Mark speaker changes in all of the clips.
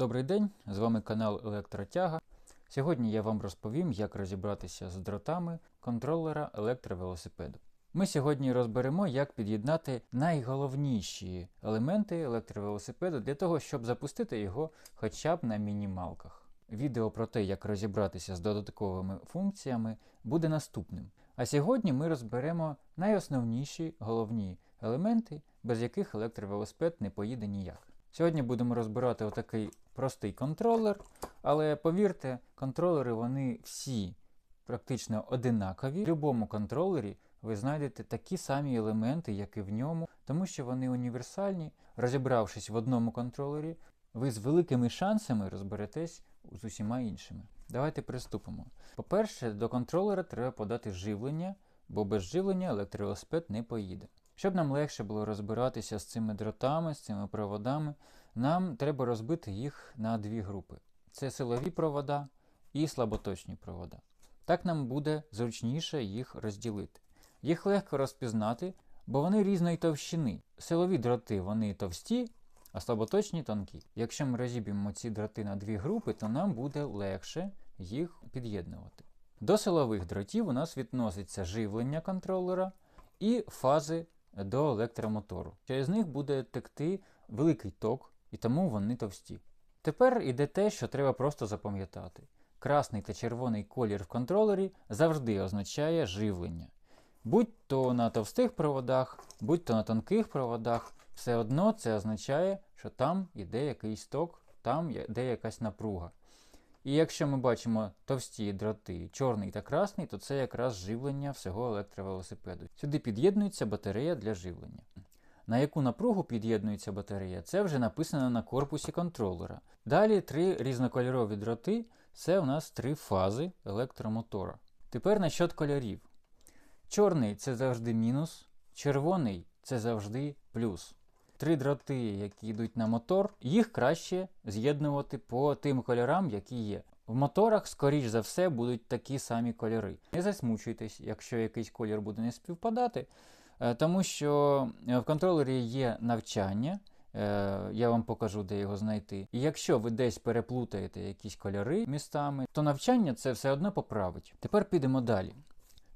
Speaker 1: Добрий день, з вами канал Електротяга. Сьогодні я вам розповім, як розібратися з дротами контролера електровелосипеду. Ми сьогодні розберемо, як під'єднати найголовніші елементи електровелосипеду для того, щоб запустити його хоча б на мінімалках. Відео про те, як розібратися з додатковими функціями, буде наступним. А сьогодні ми розберемо найосновніші головні елементи, без яких електровелосипед не поїде ніяк. Сьогодні будемо розбирати отакий простий контролер, але повірте, контролери вони всі практично одинакові. В будь-якому контролері ви знайдете такі самі елементи, як і в ньому, тому що вони універсальні. Розібравшись в одному контролері, ви з великими шансами розберетесь з усіма іншими. Давайте приступимо. По-перше, до контролера треба подати живлення, бо без живлення електровелосипед не поїде. Щоб нам легше було розбиратися з цими дротами, з цими проводами, нам треба розбити їх на дві групи: це силові провода і слаботочні провода. Так нам буде зручніше їх розділити. Їх легко розпізнати, бо вони різної товщини. Силові дроти вони товсті, а слаботочні тонкі. Якщо ми розіб'ємо ці дроти на дві групи, то нам буде легше їх під'єднувати. До силових дротів у нас відноситься живлення контролера і фази до електромотору. Через них буде текти великий ток, і тому вони товсті. Тепер іде те, що треба просто запам'ятати. Красний та червоний колір в контролері завжди означає живлення. Будь то на товстих проводах, будь то на тонких проводах, все одно це означає, що там йде якийсь ток, там йде якась напруга. І якщо ми бачимо товсті дроти, чорний та красний, то це якраз живлення всього електровелосипеду. Сюди під'єднується батарея для живлення. На яку напругу під'єднується батарея, це вже написано на корпусі контролера. Далі три різнокольорові дроти це у нас три фази електромотора. Тепер насчет кольорів. Чорний це завжди мінус, червоний це завжди плюс. Три дроти, які йдуть на мотор, їх краще з'єднувати по тим кольорам, які є. В моторах, скоріш за все, будуть такі самі кольори. Не засмучуйтесь, якщо якийсь колір буде не співпадати, е, тому що е, в контролері є навчання. е, Я вам покажу, де його знайти. І якщо ви десь переплутаєте якісь кольори містами, то навчання це все одно поправить. Тепер підемо далі.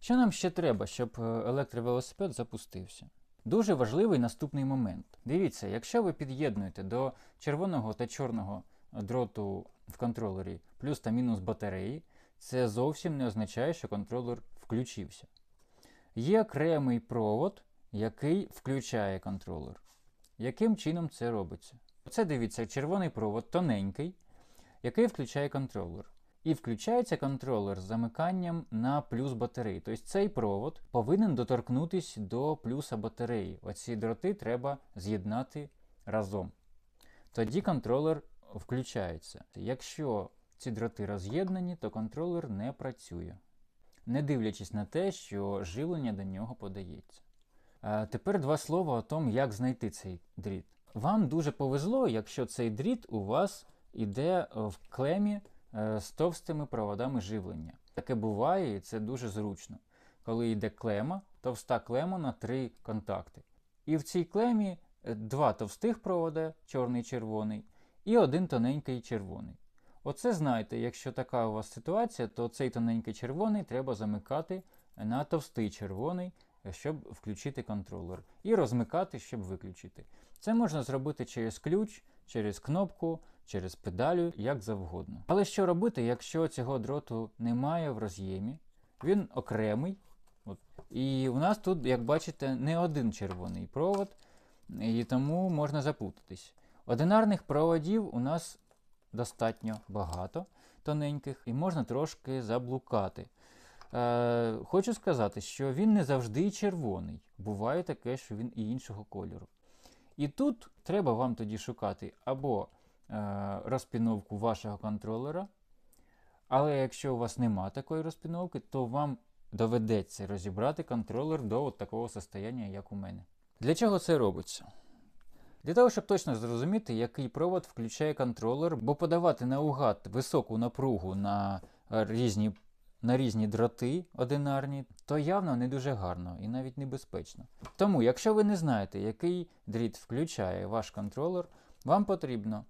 Speaker 1: Що нам ще треба, щоб електровелосипед запустився? Дуже важливий наступний момент. Дивіться, якщо ви під'єднуєте до червоного та чорного дроту в контролері плюс та мінус батареї, це зовсім не означає, що контролер включився. Є окремий провод, який включає контролер. Яким чином це робиться? Це дивіться, червоний провод тоненький, який включає контролер. І включається контролер з замиканням на плюс батареї. Тобто цей провод повинен доторкнутися до плюса батареї. Оці дроти треба з'єднати разом. Тоді контролер включається. Якщо ці дроти роз'єднані, то контролер не працює, не дивлячись на те, що живлення до нього подається. Тепер два слова о том, як знайти цей дріт. Вам дуже повезло, якщо цей дріт у вас іде в клемі з товстими проводами живлення. Таке буває і це дуже зручно. Коли йде клема, товста клема на три контакти. І в цій клемі е, два товстих провода, чорний і червоний, і один тоненький червоний. Оце знайте, якщо така у вас ситуація, то цей тоненький червоний треба замикати на товстий червоний, щоб включити контролер, і розмикати, щоб виключити. Це можна зробити через ключ, через кнопку, через педалю, як завгодно. Але що робити, якщо цього дроту немає в роз'ємі? Він окремий. От. І у нас тут, як бачите, не один червоний провод, і тому можна заплутатись. Одинарних проводів у нас достатньо багато тоненьких, і можна трошки заблукати. Е, Хочу сказати, що він не завжди червоний. Буває таке, що він і іншого кольору. І тут треба вам тоді шукати або розпіновку вашого контролера. Але якщо у вас нема такої розпіновки, то вам доведеться розібрати контролер до от такого состояння, як у мене. Для чого це робиться? Для того, щоб точно зрозуміти, який провод включає контролер, бо подавати наугад високу напругу на е, різні на різні дроти одинарні, то явно не дуже гарно і навіть небезпечно. Тому, якщо ви не знаєте, який дріт включає ваш контролер, вам потрібно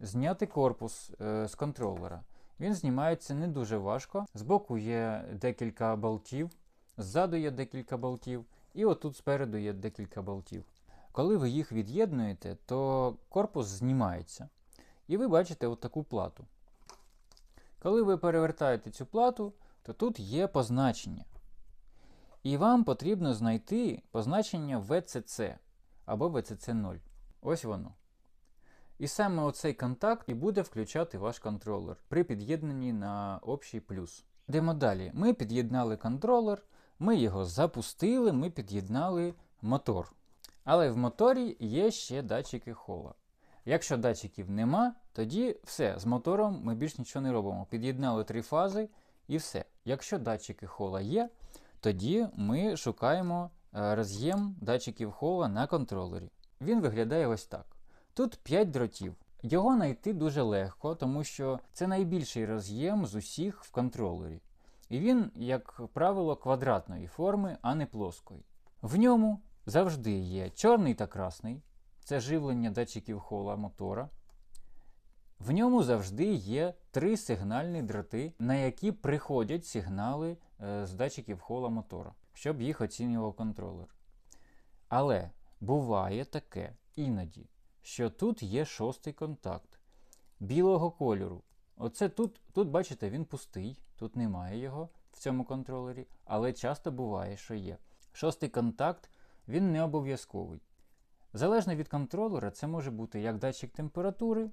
Speaker 1: зняти корпус е, з контролера. Він знімається не дуже важко. Збоку є декілька болтів, ззаду є декілька болтів, і отут спереду є декілька болтів. Коли ви їх від'єднуєте, то корпус знімається. І ви бачите от таку плату. Коли ви перевертаєте цю плату, то тут є позначення. І вам потрібно знайти позначення VCC або VCC0. Ось воно. І саме оцей контакт і буде включати ваш контролер при під'єднанні на общий плюс. Йдемо далі. Ми під'єднали контролер, ми його запустили, ми під'єднали мотор. Але в моторі є ще датчики хола. Якщо датчиків нема, тоді все, з мотором ми більш нічого не робимо. Під'єднали три фази і все. Якщо датчики хола є, тоді ми шукаємо е, роз'єм датчиків хола на контролері. Він виглядає ось так. Тут 5 дротів. Його знайти дуже легко, тому що це найбільший роз'єм з усіх в контролері. І він, як правило, квадратної форми, а не плоскої. В ньому завжди є чорний та красний це живлення датчиків хола мотора. В ньому завжди є три сигнальні дроти, на які приходять сигнали е, з датчиків хола мотора, щоб їх оцінював контролер. Але буває таке іноді, що тут є шостий контакт білого кольору. Оце тут, тут, бачите, він пустий, тут немає його в цьому контролері, але часто буває, що є. Шостий контакт він не обов'язковий. Залежно від контролера, це може бути як датчик температури,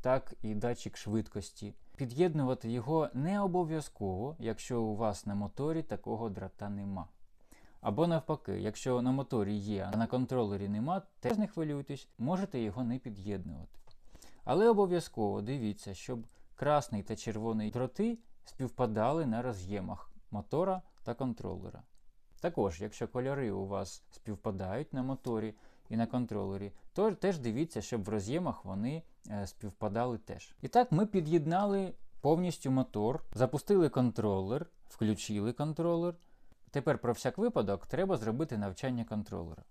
Speaker 1: так і датчик швидкості. Під'єднувати його не обов'язково, якщо у вас на моторі такого дрота нема. Або навпаки, якщо на моторі є, а на контролері нема, теж не хвилюйтесь, можете його не під'єднувати. Але обов'язково дивіться, щоб красний та червоний дроти співпадали на роз'ємах мотора та контролера. Також, якщо кольори у вас співпадають на моторі і на контролері, то теж дивіться, щоб в роз'ємах вони е, співпадали теж. І так, ми під'єднали повністю мотор, запустили контролер, включили контролер. Тепер про всяк випадок треба зробити навчання контролера.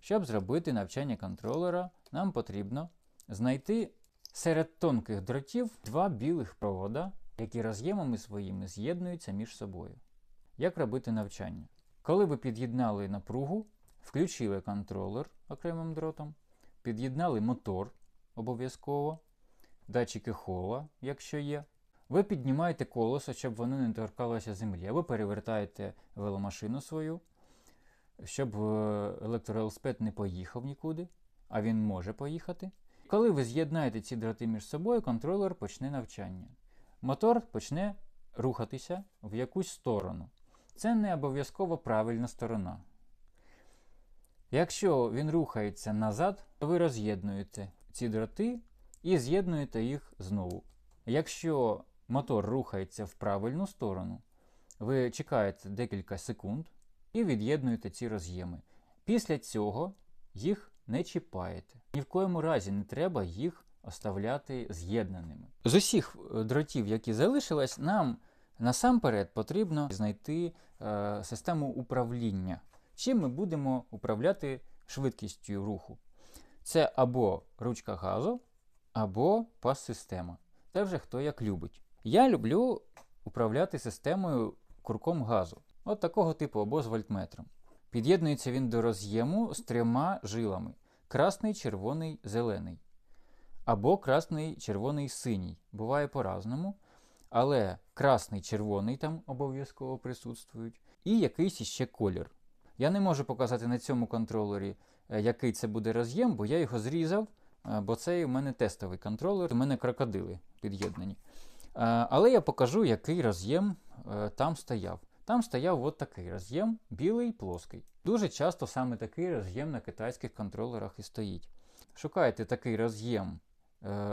Speaker 1: Щоб зробити навчання контролера, нам потрібно знайти серед тонких дротів два білих провода, які роз'ємами своїми з'єднуються між собою. Як робити навчання? Коли ви під'єднали напругу, включили контролер окремим дротом, під'єднали мотор обов'язково, датчики хола, якщо є. Ви піднімаєте колесо, щоб воно не торкалося землі, або перевертаєте веломашину свою, щоб е, електровелосипед не поїхав нікуди, а він може поїхати. Коли ви з'єднаєте ці дроти між собою, контролер почне навчання. Мотор почне рухатися в якусь сторону. Це не обов'язково правильна сторона. Якщо він рухається назад, то ви роз'єднуєте ці дроти і з'єднуєте їх знову. Якщо мотор рухається в правильну сторону, ви чекаєте декілька секунд і від'єднуєте ці роз'єми. Після цього їх не чіпаєте. Ні в коєму разі не треба їх оставляти з'єднаними. З усіх е, дротів, які залишились, нам насамперед потрібно знайти е, систему управління. Чим ми будемо управляти швидкістю руху. Це або ручка газу, або пас-система. Це вже хто як любить. Я люблю управляти системою курком газу. От такого типу або з вольтметром. Під'єднується він до роз'єму з трьома жилами: красний, червоний, зелений. Або красний, червоний, синій. Буває по-разному. Але красний, червоний там обов'язково присутствують. І якийсь іще колір. Я не можу показати на цьому контролері, е, який це буде роз'єм, бо я його зрізав, е, бо це у мене тестовий контролер, у мене крокодили під'єднані. Е, але я покажу, який роз'єм там стояв. Там стояв от такий роз'єм, білий плоский. Дуже часто саме такий роз'єм на китайських контролерах і стоїть. Шукаєте такий роз'єм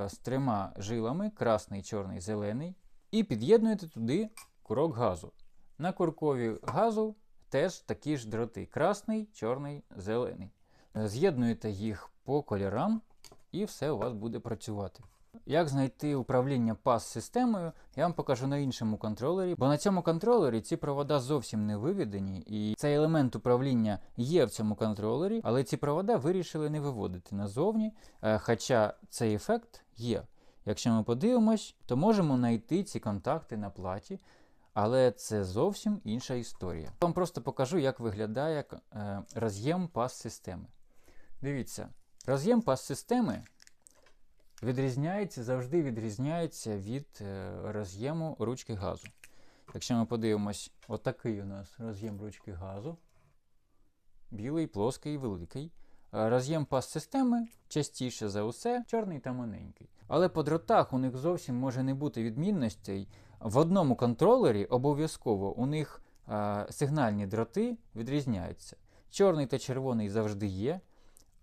Speaker 1: з трьома жилами: красний, чорний, зелений, і під'єднуєте туди курок газу. На куркові газу теж такі ж дроти: красний, чорний, зелений. З'єднуєте їх по кольорам, і все у вас буде працювати. Як знайти управління пас-системою, я вам покажу на іншому контролері, бо на цьому контролері ці провода зовсім не виведені, і цей елемент управління є в цьому контролері, але ці провода вирішили не виводити назовні, е, хоча цей ефект є. Якщо ми подивимось, то можемо знайти ці контакти на платі, але це зовсім інша історія. Вам просто покажу, як виглядає е, роз'єм пас системи. Дивіться, роз'єм пас системи відрізняється, завжди відрізняється від е, роз'єму ручки газу. Якщо ми подивимось, отакий у нас роз'єм ручки газу. Білий, плоский, великий. Е, Роз'єм пас системи частіше за усе чорний та маленький. Але по дротах у них зовсім може не бути відмінностей. В одному контролері обов'язково у них е, сигнальні дроти відрізняються. Чорний та червоний завжди є,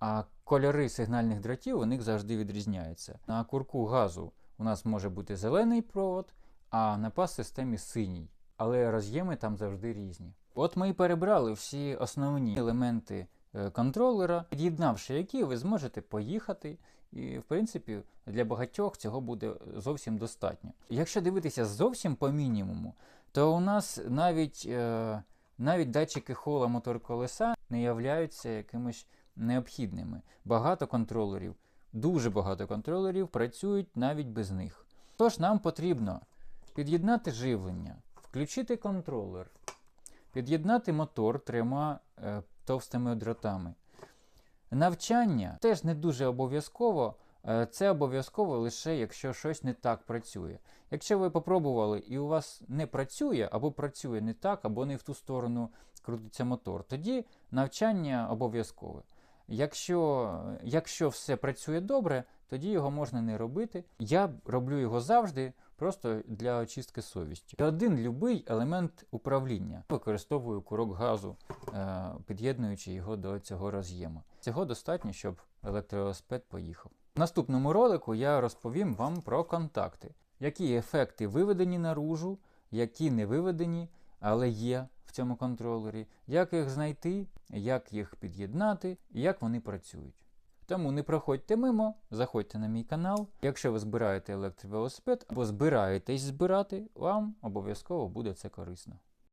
Speaker 1: а кольори сигнальних дротів у них завжди відрізняються. На курку газу у нас може бути зелений провод, а на пас системі синій. Але роз'єми там завжди різні. От ми і перебрали всі основні елементи е, контролера, під'єднавши які ви зможете поїхати. І, в принципі, для багатьох цього буде зовсім достатньо. Якщо дивитися зовсім по мінімуму, то у нас навіть, е, навіть датчики хола мотор колеса не являються якимось необхідними. Багато контролерів, дуже багато контролерів працюють навіть без них. Тож нам потрібно під'єднати живлення, включити контролер, під'єднати мотор трьома е, товстими дротами. Навчання теж не дуже обов'язково. е, Це обов'язково лише якщо щось не так працює. Якщо ви попробували і у вас не працює, або працює не так, або не в ту сторону крутиться мотор, тоді навчання обов'язкове. Якщо, якщо все працює добре, тоді його можна не робити. Я роблю його завжди просто для очистки совісті. Один любий елемент управління. Використовую курок газу, е, під'єднуючи його до цього роз'єму. Цього достатньо, щоб електровелосипед поїхав. В наступному ролику я розповім вам про контакти, які ефекти виведені наружу, які не виведені, але є в цьому контролері, як їх знайти, як їх під'єднати і як вони працюють. Тому не проходьте мимо, заходьте на мій канал. Якщо ви збираєте електровелосипед або збираєтесь збирати, вам обов'язково буде це корисно.